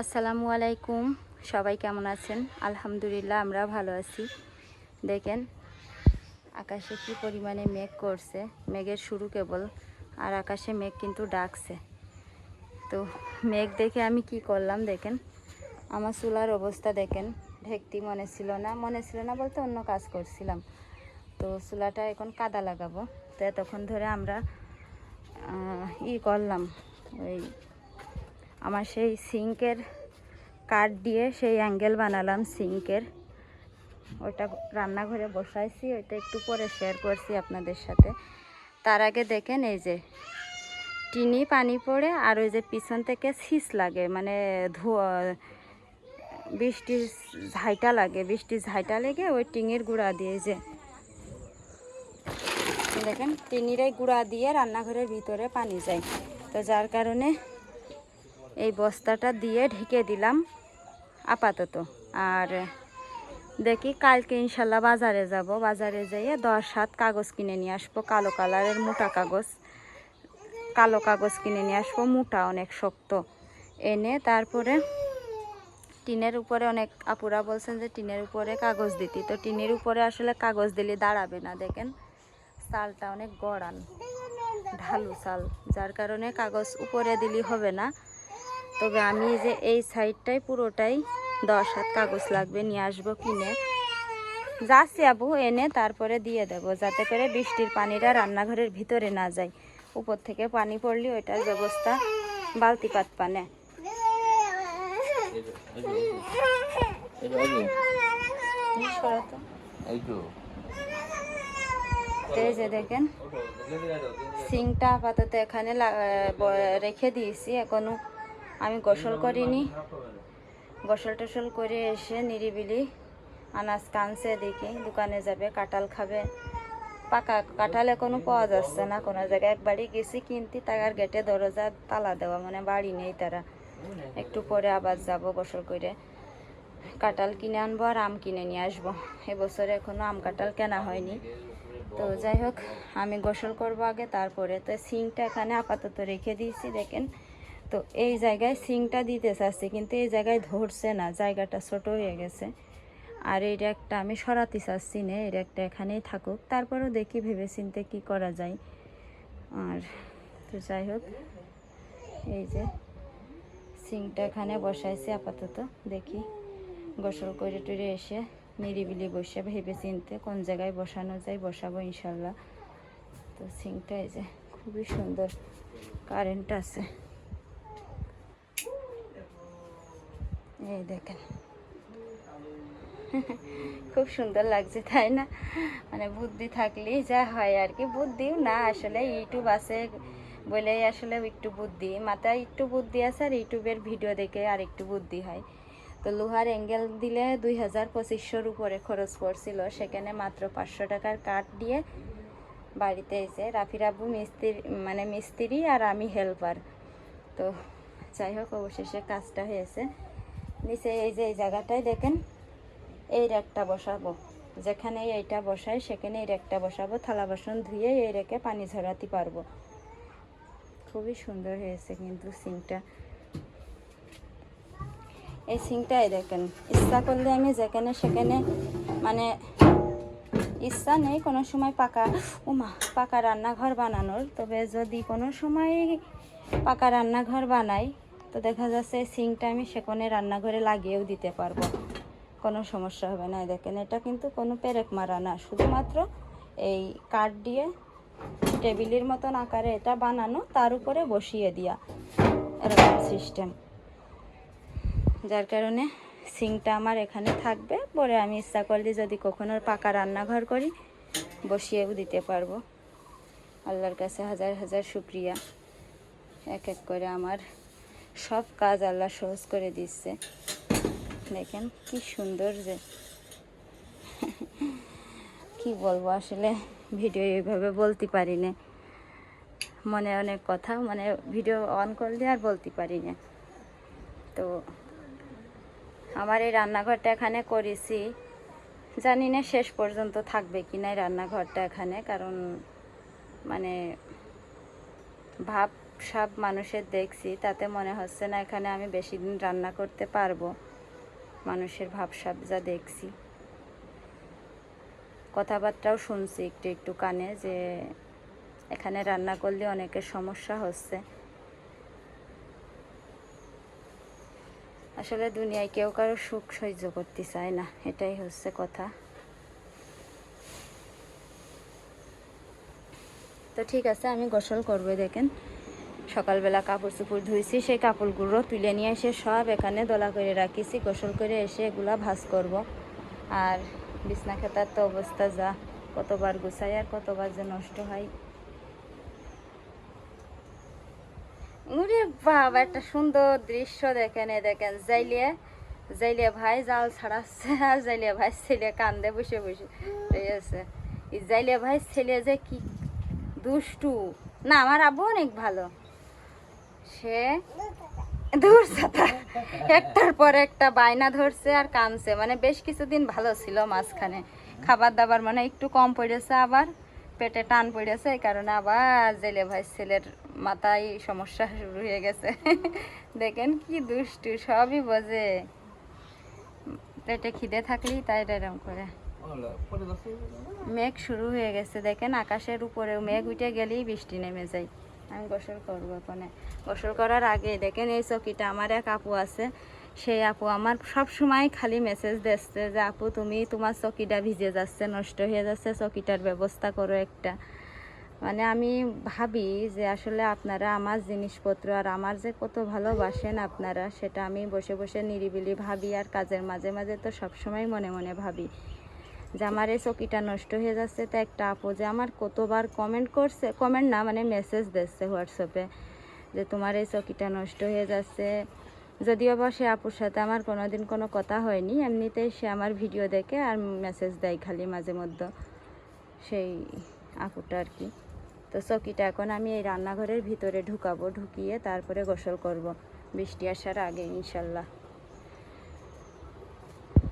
আসসালামু আলাইকুম। সবাই কেমন আছেন? আলহামদুলিল্লাহ, আমরা ভালো আছি। দেখেন, আকাশে কি পরিমাণে মেঘ করছে। মেঘের শুরু কেবল, আর আকাশে মেঘ কিন্তু ডাকছে। তো মেঘ দেখে আমি কি করলাম দেখেন, আমার চুলার অবস্থা দেখেন। ঢেকতি মনে ছিল না, মনে ছিল না বলতে অন্য কাজ করছিলাম। তো চুলাটা এখন কাদা লাগাবো। তো তখন ধরে আমরা ই করলাম, ওই আমার সেই সিঙ্কের কাঠ দিয়ে সেই অ্যাঙ্গেল বানালাম সিঙ্কের। ওইটা রান্নাঘরে বসাইছি, ওইটা একটু পরে শেয়ার করছি আপনাদের সাথে। তার আগে দেখেন এই যে টিনি পানি পড়ে আর ওই যে পিছন থেকে শীষ লাগে মানে ধোয়া, বৃষ্টির ঝাইটা লাগে, বৃষ্টির ঝাইটা লেগে ওই টিঙের গুঁড়া দিয়ে যে দেখেন, টিনির গুঁড়া দিয়ে রান্নাঘরের ভিতরে পানি যায়। তো যার কারণে এই বস্তাটা দিয়ে ঢেকে দিলাম আপাতত। আর দেখি কালকে ইনশাল্লাহ বাজারে যাব। বাজারে যেয়ে দশ সাত কাগজ কিনে নিয়ে আসব। কালো কালারের মোটা কাগজ। কালো কাগজ কিনে নিয়ে আসব। মোটা অনেক শক্ত। এনে তারপরে টিনের উপরে অনেক আপুরা বলছেন যে টিনের উপরে কাগজ দিতি। তো টিনের উপরে আসলে কাগজ দিলে দাঁড়াবে না, দেখেন। চালটা অনেক গড়ান, ঢালু চাল। যার কারণে কাগজ উপরে দিলে হবে না। তবে আমি যে এই সাইডটাই পুরোটাই দশ হাত কাগজ লাগবে, নিয়ে আসব কিনে। যাচ্ছি আবু, এনে তারপরে দিয়ে দেব, যাতে করে বৃষ্টির পানিটা রান্নাঘরের ভিতরে না যায়। উপর থেকে পানি পড়লে ওইটার ব্যবস্থা বালতি পাত পানে। যে দেখেন, সিংটা আপাতত এখানে রেখে দিয়েছি, এখনও আমি গোসল করিনি। গোসল টোসল করে এসে নিরিবিলি আনাজ কানছে দেখি দোকানে যাবে, কাঁঠাল খাবে। পাকা কাঁঠাল এখনও পাওয়া যাচ্ছে না, কোনো জায়গায় একবারই গেছি কিনতে, তার গেটে দরজা তালা দেওয়া মানে বাড়ি নেই তারা। একটু পরে আবার যাব গোসল করে। কাঁঠাল কিনে আনব আর আম কিনে নিয়ে আসব। এবছরে এখনও আম কাঁঠাল কেনা হয়নি। তো যাই হোক, আমি গোসল করব আগে, তারপরে তো সিংটা এখানে আপাতত রেখে দিয়েছি, দেখেন। তো এই জায়গায় সিংটা দিতে চাচ্ছি কিন্তু এই জায়গায় ধরছে না, জায়গাটা ছোট হয়ে গেছে। আর এই একটা আমি সরাতে চাচ্ছি না, এর একটা এখানেই থাকুক। তারপরেও দেখি ভেবে চিনতে কী করা যায়। আর তো যাই হোক, এই যে সিংটা এখানে বসাইছি আপাতত। দেখি গোসল করে টুরে এসে নিরিবিলি বসে ভেবে চিনতে কোন জায়গায় বসানো যায়, বসাবো ইনশাল্লাহ। তো সিংটা এই যে খুবই সুন্দর কারেন্ট আছে। এই দেখেন। খুব সুন্দর লাগছে, তাই না? মানে বুদ্ধি থাকলেই যা হয় আর কি। বুদ্ধিও না, আসলে ইউটিউব আছে বলেই আসলে একটু বুদ্ধি। মাথায় একটু বুদ্ধি আছে আর ইউটিউবের ভিডিও দেখে আর একটু বুদ্ধি হয়। তো লোহার অ্যাঙ্গেল দিলে দুই হাজার পঁচিশশোর উপরে খরচ পড়ছিল। সেখানে মাত্র পাঁচশো টাকার কাঠ দিয়ে বাড়িতে এসে রাফির আব্বু মিস্ত্রি মানে মিস্ত্রি আর আমি হেল্পার তো যাই হোক, অবশেষে কাজটা হয়েছে। নিচে এই যে এই জায়গাটায় দেখেন, এই র্যাকটা বসাবো। যেখানে এইটা বসাই, সেখানে এই র্যাকটা বসাবো। থালা বাসন ধুয়ে এই রেখে পানি ঝরাতে পারব। খুবই সুন্দর হয়েছে কিন্তু সিংটা। এই সিংটাই দেখেন, ইচ্ছা করলে আমি যেখানে সেখানে মানে ইচ্ছা নেই কোনো সময় পাকা, উমা, পাকা রান্নাঘর বানানোর। তবে যদি কোনো সময় পাকা রান্নাঘর বানাই তো দেখা যাচ্ছে সিংটা আমি সেখানে রান্নাঘরে লাগিয়েও দিতে পারব। কোনো সমস্যা হবে না দেখেন, এটা কিন্তু কোনো পেরেক মারা না। শুধুমাত্র এই কাঠ দিয়ে টেবিলের মতন আকারে এটা বানানো, তার উপরে বসিয়ে দিয়া এরকম সিস্টেম যার কারণে সিংটা আমার এখানে থাকবে, পরে আমি ইচ্ছা করলে যদি কখনো পাকা রান্নাঘর করি, বসিয়েও দিতে পারব। আল্লাহর কাছে হাজার হাজার শুক্রিয়া। এক এক করে আমার সব কাজ আল্লাহ সহজ করে দিচ্ছে। দেখেন কি সুন্দর যে। কি বলব, আসলে ভিডিও এইভাবে বলতে পারি না। মনে অনেক কথা মানে ভিডিও অন করলে আর বলতে পারি না। তো আমার এই রান্নাঘরটা এখানে করেছি। জানি না শেষ পর্যন্ত থাকবে কি না রান্নাঘরটা এখানে, কারণ মানে ভাব সাপ মানুষের দেখছি, তাতে মনে হচ্ছে না এখানে আমি বেশি দিন রান্না করতে পারব। মানুষের ভাবসাব যা দেখছি। কথাবার্তাও শুনছি একটু একটু কানে যে এখানে রান্না করলে অনেকের সমস্যা হচ্ছে। আসলে দুনিয়ায় কেউ কারও সুখ সহ্য করতে চায় না, এটাই হচ্ছে কথা। তো ঠিক আছে, আমি গোসল করব, দেখেন। সকালবেলা কাপড় চোপড় ধুইছি, সেই কাপড়গুলো তুলে নিয়ে এসে সব এখানে দোলা করে রাখিছি, গোসল করে এসে এগুলা ভাজ করব। আর বিছনা খেতার তো অবস্থা যা, কতবার গুছাই আর কতবার যে নষ্ট হয়। উরে বাবা, একটা সুন্দর দৃশ্য দেখেন, এ দেখেন জাইলিয়ে জাইলিয়া ভাই জাল ছাড়াচ্ছে, আর জাইলিয়া ভাই ছেলে কান্দে বসে বসে ঠিক আছে এই ভাই ছেলে যে কি দুষ্টু। না, আমার আব্বু অনেক ভালো। সে দূর ছাতা একটার পর একটা বায়না ধরছে আর কানছে মানে বেশ কিছুদিন ভালো ছিল মাঝখানে। খাবার দাবার মানে একটু কম পড়েছে আবার পেটে টান পড়েছে এই কারণে আবার জেলে ভাই ছেলের মাথায় সমস্যা শুরু হয়ে গেছে। দেখেন কি দুষ্টু সবই বোঝে। পেটে খিদে থাকলেই তাই এরকম করে। মেঘ শুরু হয়ে গেছে দেখেন আকাশের উপরে মেঘ উঠে গেলেই বৃষ্টি নেমে যায়। আমি গোসল করব ওখানে গোসল করার আগে দেখেন এই চকিটা আমার এক আপু আছে। সেই আপু আমার সব সময় খালি মেসেজ দিচ্ছে যে, আপু, তুমি তোমার চকিটা ভিজে যাচ্ছে, নষ্ট হয়ে যাচ্ছে, চকিটার ব্যবস্থা করো একটা। মানে আমি ভাবি যে, আসলে আপনারা আমার জিনিসপত্র আর আমার যে কত ভালোবাসেন আপনারা, সেটা আমি বসে বসে নিরিবিলি ভাবি আর কাজের মাঝে মাঝে তো সবসময় মনে মনে ভাবি। যে আমার এই চকিটা নষ্ট হয়ে যাচ্ছে, তো একটা আপু যে আমার কতবার কমেন্ট করছে কমেন্ট না মানে মেসেজ দিচ্ছে হোয়াটসঅ্যাপে যে তোমার এই চকিটা নষ্ট হয়ে যাচ্ছে। যদিও বা সে আপুর সাথে আমার কোনোদিন কোনো কথা হয়নি, এমনিতেই সে আমার ভিডিও দেখে আর মেসেজ দেয় খালি মাঝে মধ্যে সেই আপুটা আর কি। তো চকিটা এখন আমি এই রান্নাঘরের ভিতরে ঢুকাবো, ঢুকিয়ে তারপরে গোসল করব। বৃষ্টি আসার আগে, ইনশাল্লাহ।